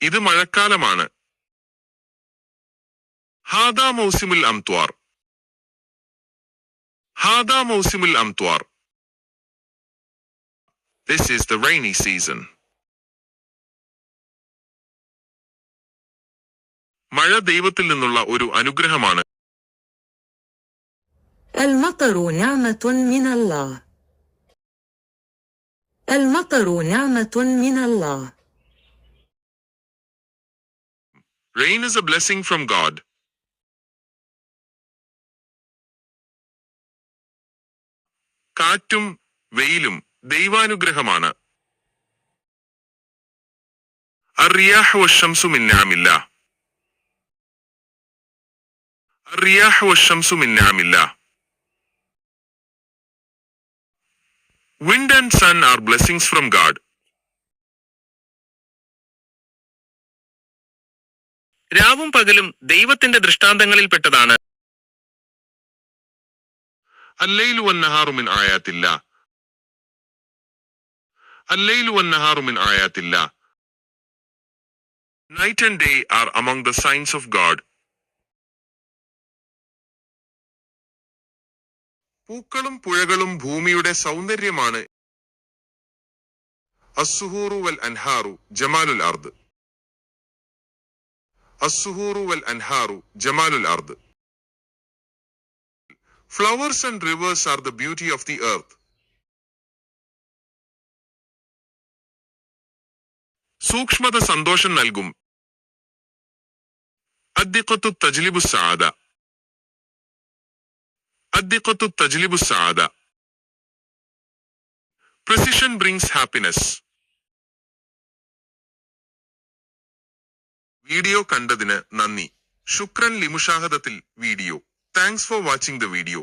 ഇത് മഴക്കാലമാണ് ഹാദാ മൗസിമുൽ അംത്വാർ ഹാദാ മൗസിമുൽ അംത്വാർ This is the rainy season. മഴ ദൈവത്തിൽ നിന്നുള്ള ഒരു അനുഗ്രഹമാണ് المطر نعمة من الله. المطر نعمة من الله. Rain is a blessing from God. കാറ്റും വെയിലും ദൈവാനുഗ്രഹമാണ് അറിയാഹ് വശംസു മിന്നാമില്ല അറിയാഹ് വശംസു മിന്നാമില്ല Wind and sun are blessings from God. രാവും പകലും ദൈവത്തിന്റെ ദൃഷ്ടാന്തങ്ങളിൽപ്പെട്ടതാണ് الليل والنهار من آيات الله الليل والنهار من آيات الله Night and day are among the signs of God. പൂക്കളും പുഴകളും ഭൂമിയുടെ സൗന്ദര്യമാണ് അസുഹൂറു വൽ അൻഹാറു ജമാലുൽ അർദ് അസുഹൂറു വൽ അൻഹാറു ജമാലുൽ അർദ് Flowers and rivers are the beauty of the earth. സൂക്ഷ്മത സന്തോഷം നൽകും അദ്ദിഖത്തു തജ്ലിബു സാദ അദ്ദിഖത്തു തജ്ലിബു സാദ Precision brings happiness. വീഡിയോ കണ്ടതിന് നന്ദി. ശുക്രൻ ലിമുഷാഹദത്തിൽ video. Thanks for watching the video